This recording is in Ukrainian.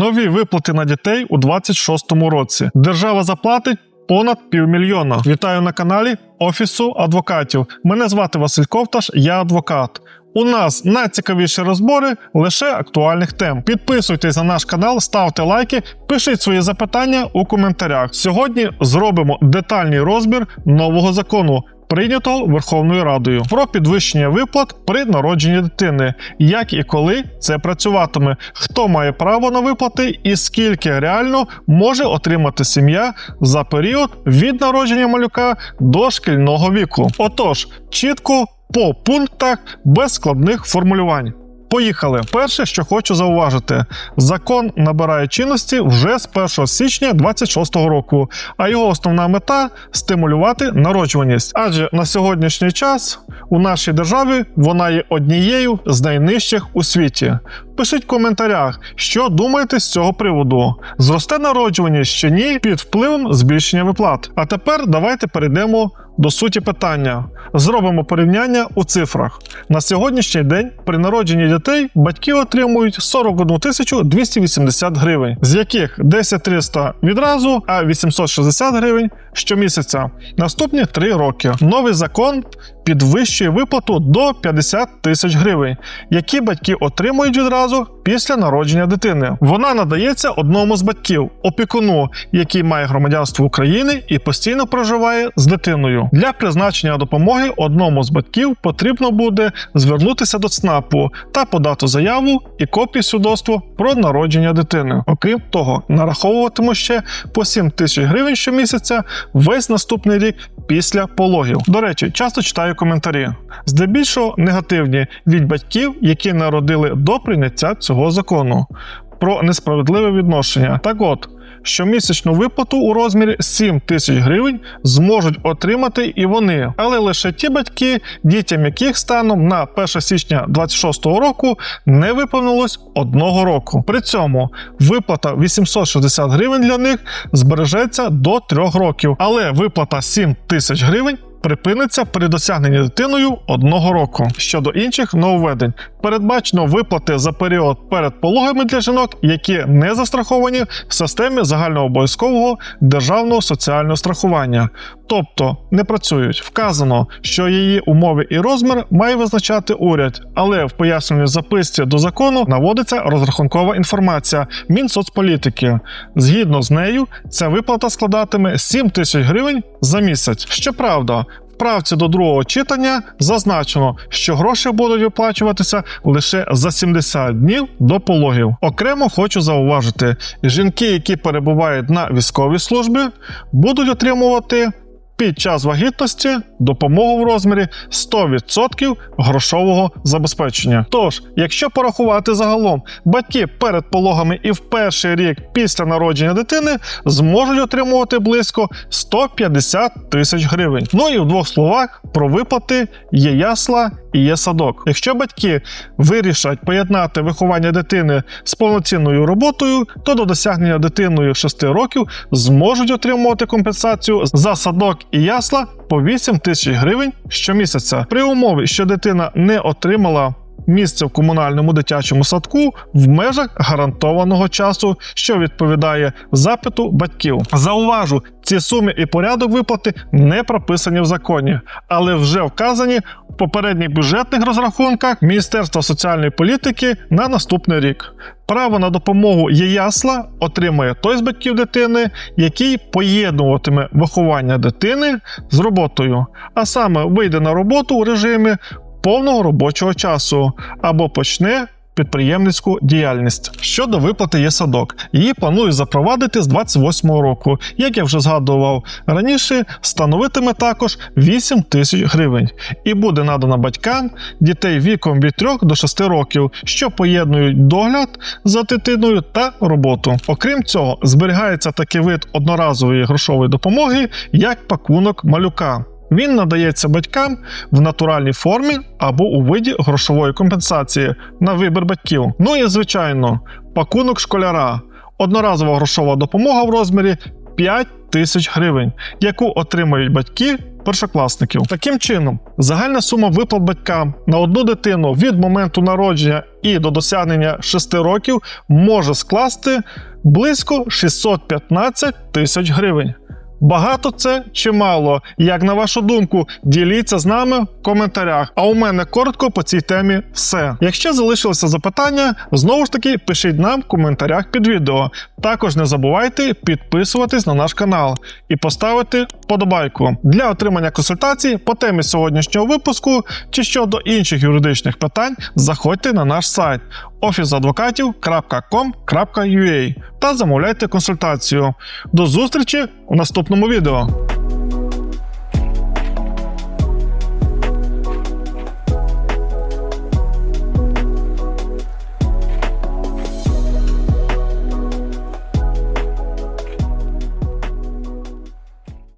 Нові виплати на дітей у 26-му році. Держава заплатить. Понад півмільйона. Вітаю на каналі Офісу адвокатів. Мене звати Василь Ковташ, я адвокат. У нас найцікавіші розбори лише актуальних тем. Підписуйтесь на наш канал, ставте лайки, пишіть свої запитання у коментарях. Сьогодні зробимо детальний розбір нового закону. Прийнятого Верховною Радою про підвищення виплат при народженні дитини, як і коли це працюватиме, хто має право на виплати і скільки реально може отримати сім'я за період від народження малюка до шкільного віку. Отож, чітко по пунктах без складних формулювань. Поїхали. Перше, що хочу зауважити, закон набирає чинності вже з 1 січня 2026 року, а його основна мета стимулювати народжуваність. Адже на сьогоднішній час у нашій державі вона є однією з найнижчих у світі. Пишіть в коментарях, що думаєте з цього приводу. Зросте народжуваність чи ні під впливом збільшення виплат. А тепер давайте перейдемо до суті питання. Зробимо порівняння у цифрах. На сьогоднішній день при народженні дітей батьки отримують 41 тисячу 280 гривень, з яких 10 300 відразу, а 860 гривень щомісяця. Наступні 3 роки. Новий закон підвищує виплату до 50 тисяч гривень, які батьки отримують відразу після народження дитини. Вона надається одному з батьків, опікуну, який має громадянство України і постійно проживає з дитиною. Для призначення допомоги одному з батьків потрібно буде звернутися до ЦНАПу та подати заяву і копію свідоцтва про народження дитини. Окрім того, нараховуватимуть ще по 7 тисяч гривень щомісяця весь наступний рік після пологів. До речі, часто читаю коментарі, здебільшого негативні від батьків, які народили до прийняття цього закону. Про несправедливе відношення. Так от, щомісячну виплату у розмірі 7 тисяч гривень зможуть отримати і вони, але лише ті батьки, дітям яких станом на 1 січня 2026 року не виповнилось одного року. При цьому виплата 860 гривень для них збережеться до 3 років, але виплата 7 тисяч гривень. Припиниться при досягненні дитиною одного року. Щодо інших нововведень, передбачено виплати за період перед пологами для жінок, які не застраховані в системі загальнообов'язкового державного соціального страхування, тобто не працюють. Вказано, що її умови і розмір має визначати уряд, але в пояснювальній записці до закону наводиться розрахункова інформація Мінсоцполітики. Згідно з нею, ця виплата складатиме 7 тисяч гривень за місяць. Щоправда, правці до другого читання зазначено, що гроші будуть виплачуватися лише за 70 днів до пологів. Окремо хочу зауважити, жінки, які перебувають на військовій службі, будуть отримувати. Під час вагітності допомогу в розмірі 100% грошового забезпечення. Тож, якщо порахувати загалом, батьки перед пологами і в перший рік після народження дитини зможуть отримувати близько 150 тисяч гривень. Ну і в двох словах про виплати є ясла і є садок. Якщо батьки вирішать поєднати виховання дитини з повноцінною роботою, то до досягнення дитиною 6 років зможуть отримувати компенсацію за садок і ясла по 8 тисяч гривень щомісяця. При умові, що дитина не отримала місце в комунальному дитячому садку в межах гарантованого часу, що відповідає запиту батьків. Зауважу, ці суми і порядок виплати не прописані в законі, але вже вказані в попередніх бюджетних розрахунках Міністерства соціальної політики на наступний рік. Право на допомогу ЄЯСЛА отримає той з батьків дитини, який поєднуватиме виховання дитини з роботою, а саме вийде на роботу у режимі повного робочого часу або почне. Підприємницьку діяльність щодо виплати є садок. Її планують запровадити з 28-го року. Як я вже згадував раніше, становитиме також 8 тисяч гривень і буде надана батькам дітей віком від 3 до 6 років, що поєднують догляд за дитиною та роботу. Окрім цього, зберігається такий вид одноразової грошової допомоги, як пакунок малюка. Він надається батькам в натуральній формі або у виді грошової компенсації на вибір батьків. Ну і звичайно, пакунок школяра, одноразова грошова допомога в розмірі 5 тисяч гривень, яку отримають батьки першокласників. Таким чином, загальна сума виплат батькам на одну дитину від моменту народження і до досягнення 6 років може скласти близько 615 тисяч гривень. Багато це чи мало? Як на вашу думку, діліться з нами в коментарях. А у мене коротко по цій темі все. Якщо залишилися запитання, знову ж таки пишіть нам в коментарях під відео. Також не забувайте підписуватись на наш канал і поставити вподобайку для отримання консультацій по темі сьогоднішнього випуску чи щодо інших юридичних питань. Заходьте на наш сайт officeadvokatів.com.ua та замовляйте консультацію. До зустрічі у наступному відео.